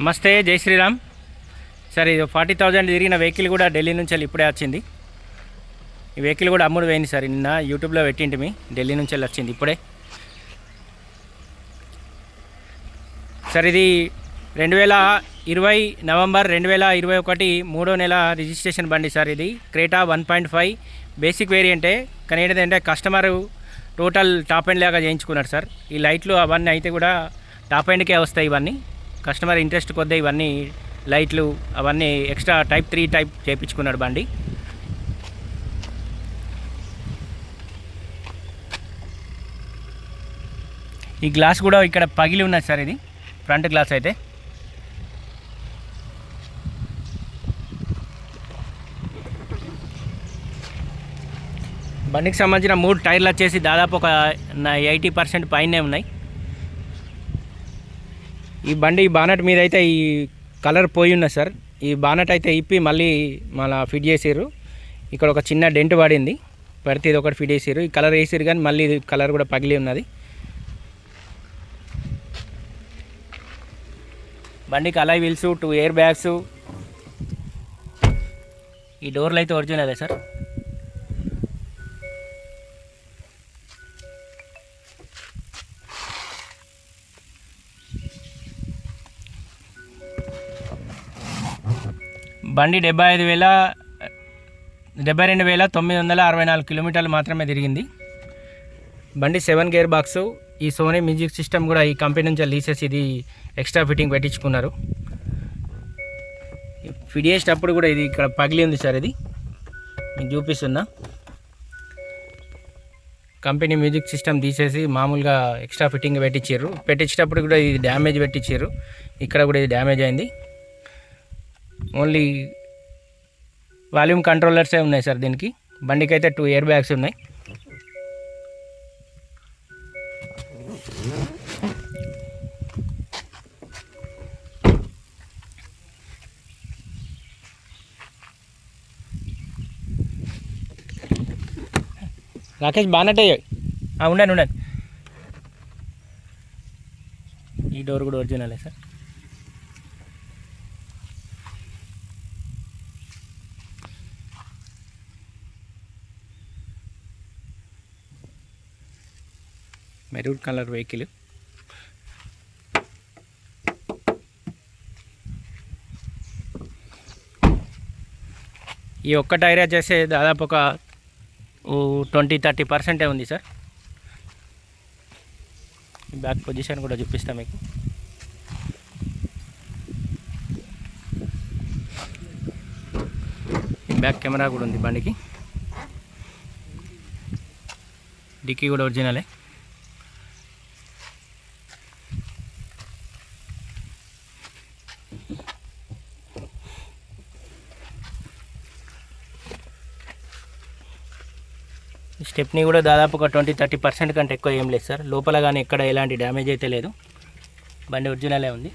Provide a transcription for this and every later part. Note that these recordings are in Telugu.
నమస్తే జై శ్రీరామ్. సార్ ఇది ఫార్టీ థౌజండ్ తిరిగిన వెహికల్ కూడా ఢిల్లీ నుంచి వెళ్ళి ఇప్పుడే వచ్చింది. ఈ వెహికల్ కూడా అమ్ముడు పోయింది సార్ నిన్న యూట్యూబ్లో పెట్టింటిమి ఢిల్లీ నుంచి వెళ్ళి వచ్చింది ఇప్పుడే. సార్ ఇది రెండు వేల ఇరవై నవంబర్ రెండు వేల ఇరవై ఒకటి మూడో నెల రిజిస్ట్రేషన్ బండి సార్ ఇది. Creta one point five basic వేరియంటే కానీ ఏంటంటే కస్టమర్ టోటల్ టాప్ ఎండ్ లాగా చేయించుకున్నాడు సార్. ఈ లైట్లు అవన్నీ అయితే కూడా టాప్ ఎండ్కే వస్తాయి ఇవన్నీ. కస్టమర్ ఇంట్రెస్ట్ కొద్దీ ఇవన్నీ లైట్లు అవన్నీ ఎక్స్ట్రా టైప్ త్రీ టైప్ చేయించుకున్నాడు బండి. ఈ గ్లాస్ కూడా ఇక్కడ పగిలి ఉన్నది సార్ ఇది ఫ్రంట్ గ్లాస్ అయితే. బండికి సంబంధించిన మూడు టైర్లు వచ్చేసి దాదాపు ఒక ఎయిటీ పర్సెంట్ పైనే ఉన్నాయి. ఈ బండి బానట్ మీద అయితే ఈ కలర్ పోయి ఉన్నది సార్. ఈ బానట్ అయితే ఇప్పి మళ్ళీ మళ్ళీ ఫిట్ చేసారు ఇక్కడ ఒక చిన్న డెంట్ పడింది. పడితే ఇది ఒకటి ఫిట్ చేసారు ఈ కలర్ వేసారు కానీ మళ్ళీ ఇది కలర్ కూడా పగిలి ఉన్నది. బండికి alloy wheels two air bags. ఈ డోర్లు అయితే ఒరిజినలే సార్. బండి డెబ్బై ఐదు వేల డెబ్బై రెండు వేల తొమ్మిది వందల అరవై నాలుగు కిలోమీటర్లు మాత్రమే తిరిగింది. బండి సెవెన్ గేర్ బాక్స్. ఈ సోనీ మ్యూజిక్ సిస్టమ్ కూడా ఈ కంపెనీ నుంచి లీసెస్ ఇది ఎక్స్ట్రా ఫిట్టింగ్ పెట్టించుకున్నారు. ఫిట్ చేసేటప్పుడు కూడా ఇది ఇక్కడ పగిలి ఉంది సార్ ఇది. మీకు చూపిస్తున్నా. కంపెనీ మ్యూజిక్ సిస్టమ్ తీసేసి మామూలుగా ఎక్స్ట్రా ఫిట్టింగ్ పెట్టించారు పెట్టించేటప్పుడు కూడా ఇది డ్యామేజ్ పెట్టించారు ఇక్కడ కూడా ఇది డ్యామేజ్ అయింది. ఓన్లీ వాల్యూమ్ కంట్రోలర్సే ఉన్నాయి సార్ దీనికి. బండికి అయితే టూ ఇయర్ బ్యాగ్స్ ఉన్నాయి. రాకేష్ బానటే ఉండండి ఉండండి. ఈ డోర్ కూడా ఒరిజినలే సార్. Maroon colour vehicle. ఈ ఒక్క టైర్ వచ్చేసి దాదాపు ఒక ట్వంటీ థర్టీ పర్సెంటే ఉంది సార్. బ్యాక్ పొజిషన్ కూడా చూపిస్తాం మీకు. బ్యాక్ కెమెరా కూడా ఉంది బండికి. డిక్కీ కూడా ఒరిజినలే. స్టెప్ని కూడా దాదాపు ఒక ట్వంటీ థర్టీ పర్సెంట్ కంటే ఎక్కువ ఏం లేదు సార్. లోపల కానీ ఎక్కడ ఎలాంటి డ్యామేజ్ అయితే లేదు. బండి ఒరిజినలే ఉంది.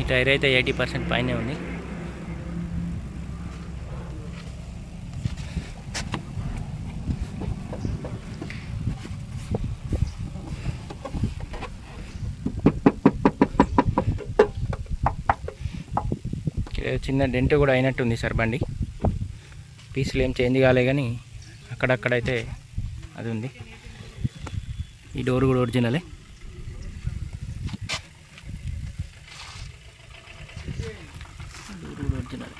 ఈ టైర్ అయితే ఎయిటీ పర్సెంట్ పైనే ఉంది. చిన్న డెంట్ కూడా అయినట్టుంది సార్ బండి. పీసులు ఏం చేంజ్ కాలే కానీ అక్కడక్కడైతే అది ఉంది. ఈ డోర్ కూడా ఒరిజినలే డోర్ కూడా ఒరిజినల్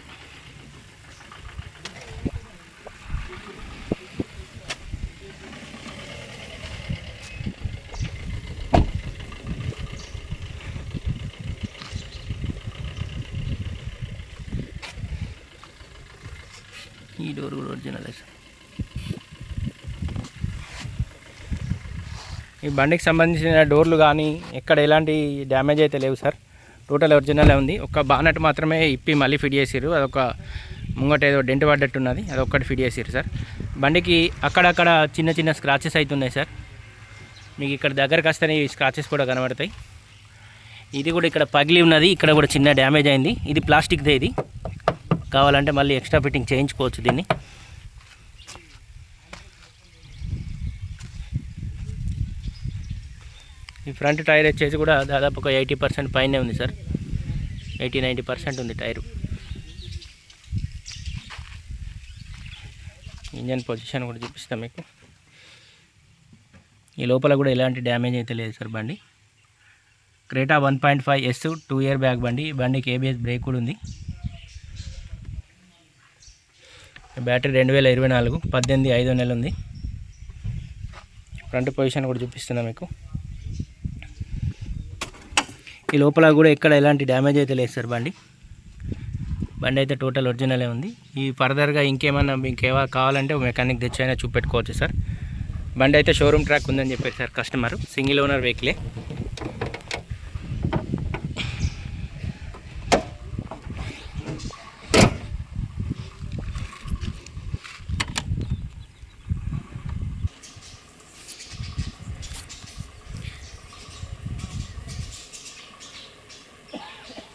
ఈ డోర్ కూడా ఒరిజినలే సార్. ఈ బండికి సంబంధించిన డోర్లు కానీ ఎక్కడ ఎలాంటి డ్యామేజ్ అయితే లేవు సార్. టోటల్ ఒరిజినలే ఉంది. ఒక బానట్ మాత్రమే ఇప్పి మళ్ళీ ఫిట్ చేసారు అదొక ముంగట ఏదో డెంట్ పడ్డట్టున్నది అదొక్కటి ఫిట్ చేసారు సార్. బండికి అక్కడక్కడ చిన్న చిన్న స్క్రాచెస్ అవుతున్నాయి సార్. మీకు ఇక్కడ దగ్గరకు వస్తేనే ఈ స్క్రాచెస్ కూడా కనబడతాయి. ఇది కూడా ఇక్కడ పగిలి ఉన్నది. ఇక్కడ కూడా చిన్న డ్యామేజ్ అయింది. ఇది ప్లాస్టిక్దే ఇది. కావాలంటే మళ్ళీ ఎక్స్ట్రా ఫిట్టింగ్ చేయించుకోవచ్చు దీన్ని. ఈ ఫ్రంట్ టైర్ వచ్చేసి కూడా దాదాపు ఒక ఎయిటీ పర్సెంట్ పైనే ఉంది సార్. ఎయిటీ నైంటీ పర్సెంట్ ఉంది టైరు. ఇంజన్ పొజిషన్ కూడా చూపిస్తాం మీకు. ఈ లోపల కూడా ఎలాంటి డ్యామేజ్ అయితే లేదు సార్ బండి. Creta one point five S two year back బండి. ఈ బండికి ఏబిఎస్ బ్రేక్ కూడా ఉంది. బ్యాటరీ రెండు వేల ఇరవై నాలుగు పద్దెనిమిది ఐదో నెల ఉంది. ఫ్రంట్ పొజిషన్ కూడా చూపిస్తున్నా మీకు. ఈ లోపల కూడా ఎక్కడ ఎలాంటి డ్యామేజ్ అయితే లేదు సార్ బండి. బండి అయితే టోటల్ ఒరిజినలే ఉంది. ఈ ఫర్దర్గా ఇంకేమన్నా ఇంకేమైనా కావాలంటే మెకానిక్ తెచ్చైనా చూపెట్టుకోవచ్చు సార్. బండి అయితే షోరూమ్ ట్రాక్ ఉందని చెప్పారు సార్ కస్టమర్. సింగిల్ ఓనర్ వెహికలే.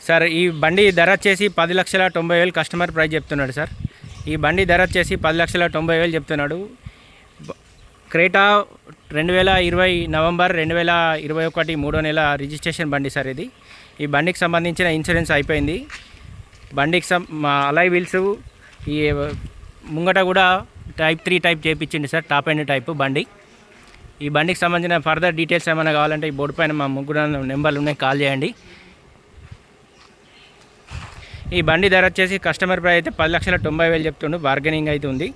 సార్ ఈ బండి ధర వచ్చేసి పది లక్షల తొంభై వేలు కస్టమర్ ప్రైస్ చెప్తున్నాడు సార్. ఈ బండి ధర వచ్చేసి పది లక్షల తొంభై వేలు చెప్తున్నాడు. క్రేటా రెండు వేల ఇరవై నవంబర్ రెండు వేల ఇరవై ఒకటి మూడో నెల రిజిస్ట్రేషన్ బండి సార్ ఇది. ఈ బండికి సంబంధించిన ఇన్సూరెన్స్ అయిపోయింది. బండికి సం మా అలై వీల్స్ ఈ ముంగట కూడా టైప్ త్రీ టైప్ చేయించింది సార్ టాప్ అండ్ టైప్ బండి. ఈ బండికి సంబంధించిన ఫర్దర్ డీటెయిల్స్ ఏమైనా కావాలంటే ఈ బోర్డు పైన మా ముగ్గురు నెంబర్లు ఉన్నాయి కాల్ చేయండి. ఈ బండి ధర వచ్చేసి కస్టమర్ ప్రైస్ అయితే పది లక్షల తొంభై వేలు చెప్తుండు బార్గెనింగ్ అయితే ఉంది.